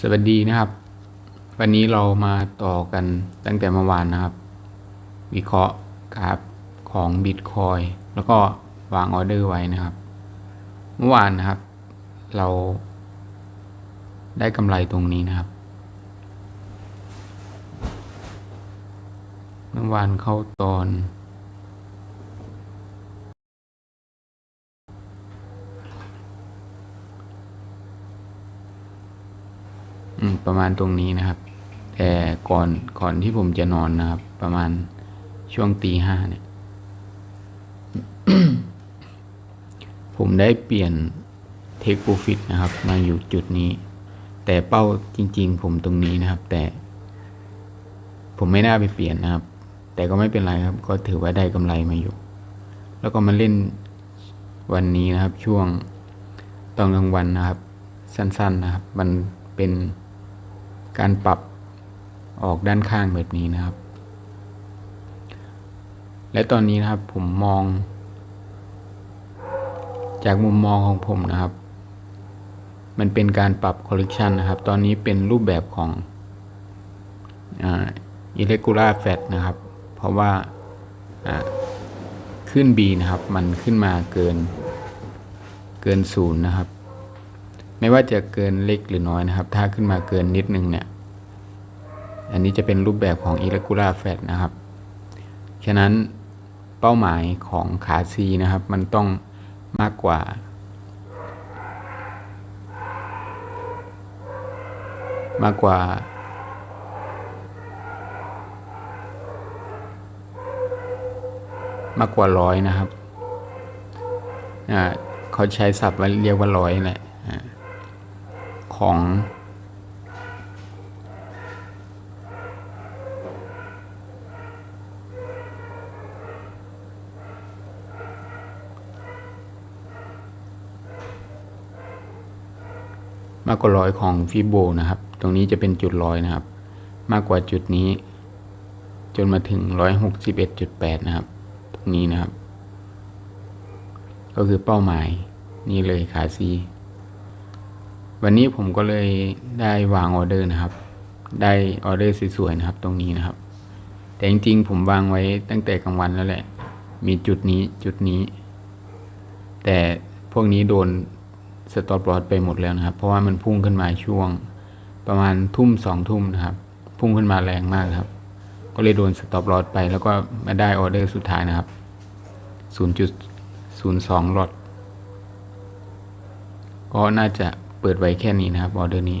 สวัสดีนะครับ วันนี้เรามาต่อกันตั้งแต่เมื่อวานนะครับ วิเคราะห์กราฟของบิตคอยแล้วก็วางออเดอร์ไว้นะครับ เมื่อวานนะครับ เราได้กำไรตรงนี้นะครับ เมื่อวานเข้าตอน ประมาณตรงนี้นะครับ แต่ก่อนก่อนที่ผมจะนอนนะครับ ประมาณช่วงตีห้าเนี่ย ผมได้เปลี่ยนเทคโปรฟิตนะครับ มาอยู่จุดนี้ แต่เป้าจริง ๆ ผมตรงนี้นะครับ แต่ ผมไม่น่าไปเปลี่ยนนะครับ แต่ก็ไม่เป็นไรครับ ก็ถือว่าได้กำไรมาอยู่ แล้วก็มาเล่นวันนี้นะครับช่วงตอนกลางวันนะครับ สั้นๆนะครับ มันเป็น การปรับออกด้านข้างแบบนี้นะครับ และตอนนี้นะครับผมมอง จากมุมมองของผมนะครับ มันเป็นการปรับ correction นะครับ ตอนนี้เป็นรูปแบบของอ่า irregular fat นะครับ เพราะว่าอ่าขึ้น B นะครับ มันขึ้นมาเกินเกินศูนย์นะครับ ไม่ว่าจะเกินเล็กหรือน้อยนะครับ ถ้าขึ้นมาเกินนิดนึงเนี่ย อันนี้จะเป็นรูปแบบของ irregular fat นะครับ ฉะนั้นเป้าหมายของขา C นะครับ มันต้องมากกว่า มากกว่า มากกว่าร้อยนะครับอ่าเขาใช้ศัพท์ว่าเรียกว่าร้อยแหละของ มากกว่าร้อยของฟิโบนะครับ ตรงนี้จะเป็นจุดร้อยนะครับ มากกว่าจุดนี้ จนมาถึงร้อยหกสิบเอ็ดจุดแปดนะครับ ตรงนี้นะครับ ก็คือเป้าหมายนี่เลยขาซีวันนี้ผมก็เลยได้วางออเดอร์นะครับ ได้ออเดอร์สวยๆนะครับ ตรงนี้นะครับ แต่จริงๆ ผมวางไว้ตั้งแต่กลางวันแล้วแหละ มีจุดนี้จุดนี้ แต่พวกนี้โดน สต็อปลอสไปหมดแล้วนะครับ เพราะว่ามันพุ่งขึ้นมาช่วงประมาณทุ่มสองทุ่มนะครับ พุ่งขึ้นมาแรงมากครับ ก็เลยโดนสต็อปลอสไป แล้วก็มาได้ออเดอร์สุดท้ายนะครับ 0.02ลอดก็น่าจะเปิดไว้แค่นี้นะครับออเดอร์นี้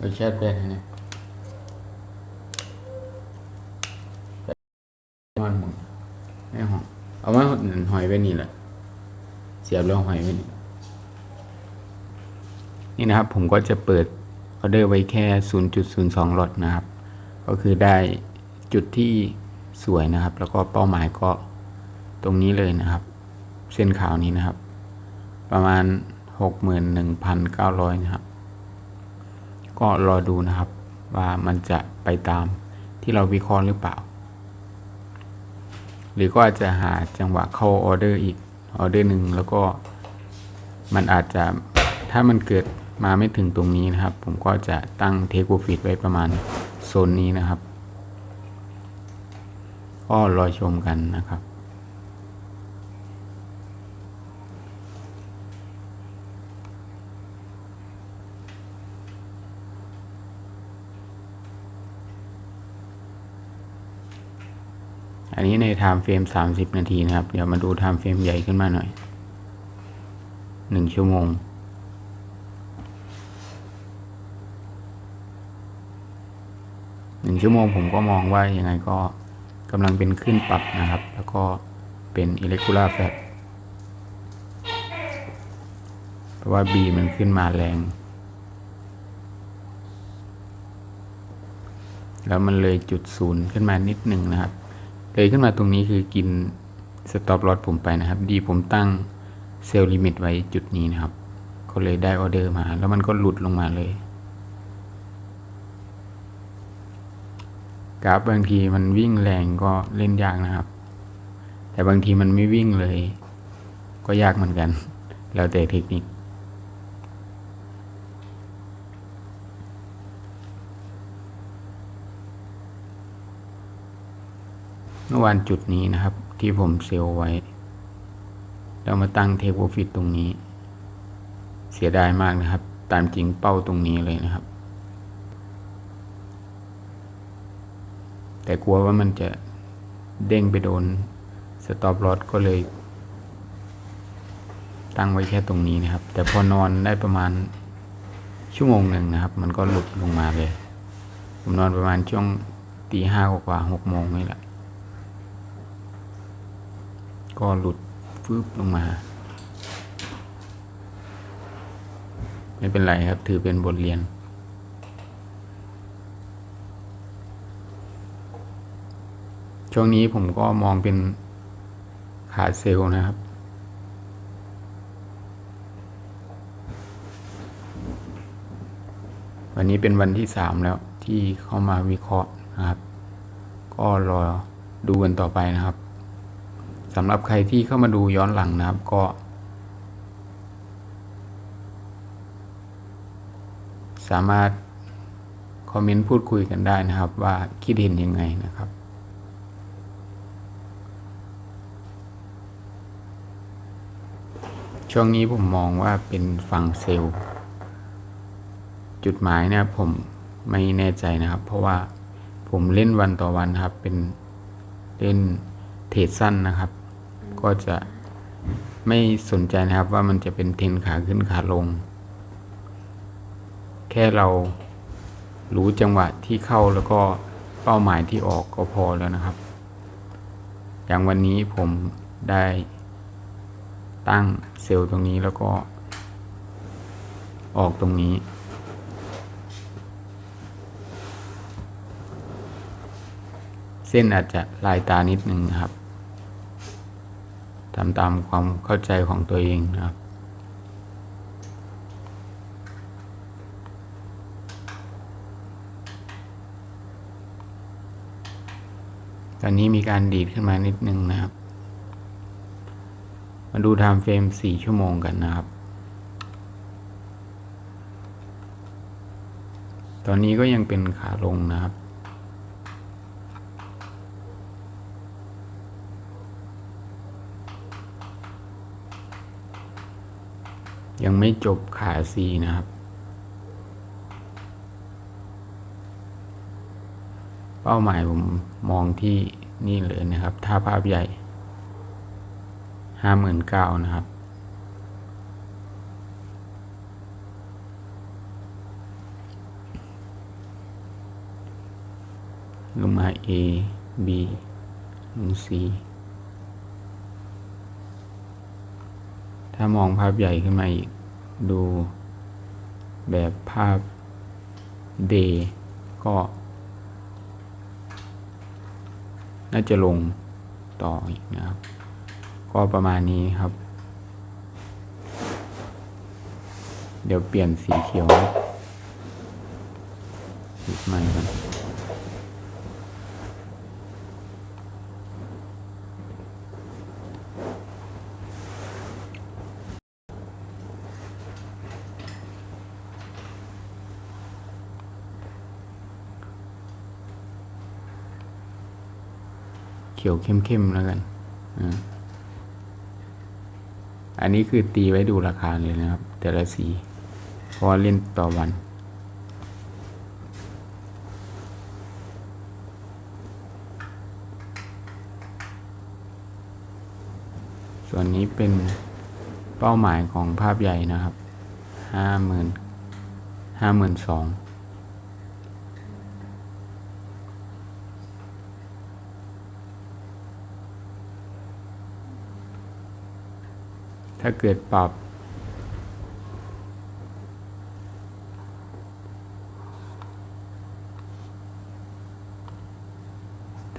เราแชทแบนให้เนี่ยมันหมดไม่หอมเอามาหอยไว้นี่แหละ เสียบแล้วหอยไว้นี่นี่นะครับ ผมก็จะเปิดออเดอร์ไว้แค่ 0.02ลอตนะครับ ก็คือได้จุดที่สวยนะครับ แล้วก็เป้าหมายก็ตรงนี้เลยนะครับ เส้นขาวนี้นะครับ ประมาณ 61,900 นะครับ ก็รอดูนะครับ ว่ามันจะไปตามที่เราวิเคราะห์หรือเปล่า หรือก็อาจจะหาจังหวะเข้าออเดอร์อีกออเดอร์หนึ่งแล้วก็มันอาจจะถ้ามันเกิดมาไม่ถึงตรงนี้นะครับ ผมก็จะตั้งเทคโปรฟิตไว้ประมาณโซนนี้นะครับ ก็รอชมกันนะครับ อันนี้ในไทม์เฟรมสามสิบนาทีนะครับ เดี๋ยวมาดูไทม์เฟรมใหญ่ขึ้นมาหน่อยหนึ่งชั่วโมง หนึ่งชั่วโมงผมก็มองว่ายังไงก็กำลังเป็นขึ้นปรับนะครับ แล้วก็เป็น irregular fat เพราะว่า B มันขึ้นมาแรง แล้วมันเลยจุดศูนย์ขึ้นมานิดหนึ่งนะครับ เลยขึ้นมาตรงนี้คือกินสต็อปลอ s ผมไปนะครับ ดีผมตั้งเซลล์ลิมิตไว้จุดนี้นะครับ ก็เลยได้ออเดอร์มา แล้วมันก็หลุดลงมาเลย กราฟบางทีมันวิ่งแรงก็เล่นยากนะครับ แต่บางทีมันไม่วิ่งเลย ก็ยากเหมือนกัน แล้วแต่เทคนิค เมื่อวานจุดนี้นะครับ ที่ผมเซลไว้แล้วมาตั้งเทคโปรฟิตตรงนี้ เสียดายมากนะครับ ตามจริงเป้าตรงนี้เลยนะครับ แต่กลัวว่ามันจะเด้งไปโดนสต็อปลอ s ก็เลย ตั้งไว้แค่ตรงนี้นะครับ แต่พอนอนได้ประมาณชั่วโมงหนึ่งนะครับ มันก็หลุดลงมาเลย ผมนอนประมาณช่วงตีห้ากว่าหกโมงนี่แหละ ก็หลุดฟืบลงมา ไม่เป็นไรครับ ถือเป็นบทเรียน ช่วงนี้ผมก็มองเป็นขาเซลล์นะครับวันนี้เป็นวันที่สามแล้วที่เข้ามาวิเคราะห์นะครับ ก็รอดูกันต่อไปนะครับ สำหรับใครที่เข้ามาดูย้อนหลังนะครับก็ สามารถคอมเมนต์พูดคุยกันได้นะครับว่าคิดเห็นยังไงนะครับช่วงนี้ผมมองว่าเป็นฝั่งเซลล์ จุดหมายเนี่ยผมไม่แน่ใจนะครับ เพราะว่าผมเล่นวันต่อวันครับเป็นเล่นเทรดสั้นนะครับ ก็จะไม่สนใจนะครับว่ามันจะเป็นเทรนขาขึ้นขาลง แค่เรารู้จังหวะที่เข้าแล้วก็เป้าหมายที่ออกก็พอแล้วนะครับ อย่างวันนี้ผมได้ตั้งเซลล์ตรงนี้แล้วก็ ออกตรงนี้ เส้นอาจจะลายตานิดนึงครับ ทำตามความเข้าใจของตัวเองนะครับตอนนี้มีการดีดขึ้นมานิดนึงนะครับ มาดูไทม์เฟรมสี่ชั่วโมงกันนะครับ ตอนนี้ก็ยังเป็นขาลงนะครับ ยังไม่จบขาซีนะครับ เป้าหมายผมมองที่นี่เลยนะครับ ถ้าภาพใหญ่ห้าหมื่นเก้านะครับ ลงมา A B ลง C ถ้ามองภาพใหญ่ขึ้นมาอีก ดูแบบภาพ Day ก็ น่าจะลงต่ออีกนะครับ ก็ประมาณนี้ครับ เดี๋ยวเปลี่ยนสีเขียวปิดใหม่ก่อน เขียวเข้มๆแล้วกันอ่าอันนี้คือตีไว้ดูราคาเลยนะครับ แต่ละสีเพราะเล่นต่อวัน ส่วนนี้เป็นเป้าหมายของภาพใหญ่นะครับ ห้าหมื่นห้าหมื่นสอง ถ้าเกิดปรับ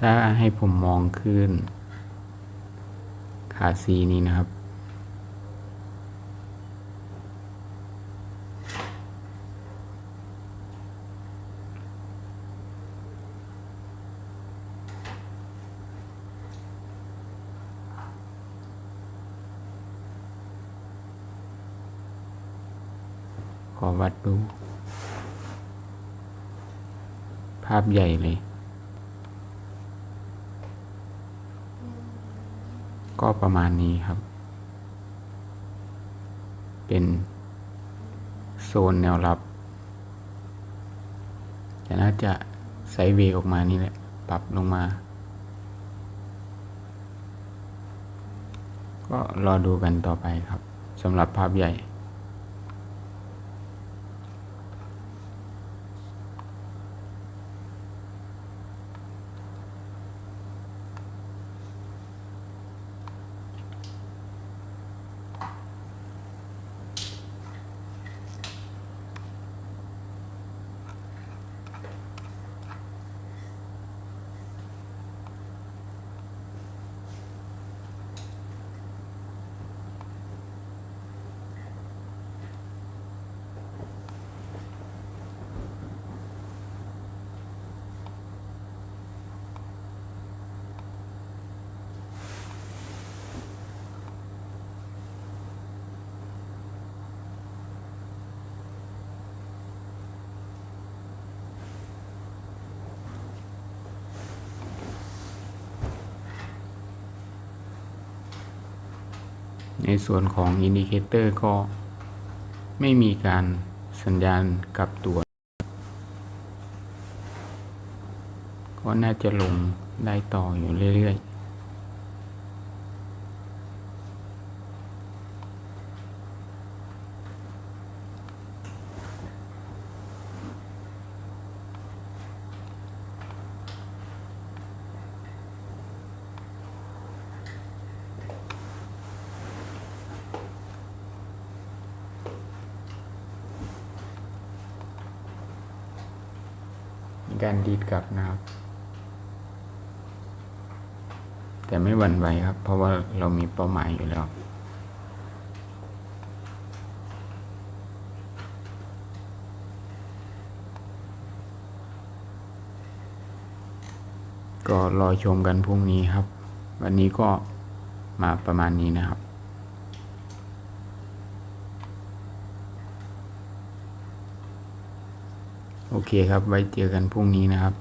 ถ้าให้ผมมองขึ้น ขาซีนี้นะครับ อวัดดู ภาพใหญ่เลย ก็ประมาณนี้ครับ เป็นโซนแนวรับ จะน่าจะไซด์เวออกมานี่แหละ ปรับลงมา ก็รอดูกันต่อไปครับสำหรับภาพใหญ่ ในส่วนของอินดิเคเตอร์ก็ไม่มีการสัญญาณกลับตัว ก็น่าจะลงได้ต่ออยู่เรื่อยๆ การดีดกลับนะครับ แต่ไม่หวั่นไหวครับ เพราะว่าเรามีเป้าหมายอยู่แล้วก็รอชมกันพรุ่งนี้ครับ วันนี้ก็มาประมาณนี้นะครับ โอเคครับ ไว้เจอกันพรุ่งนี้นะครับ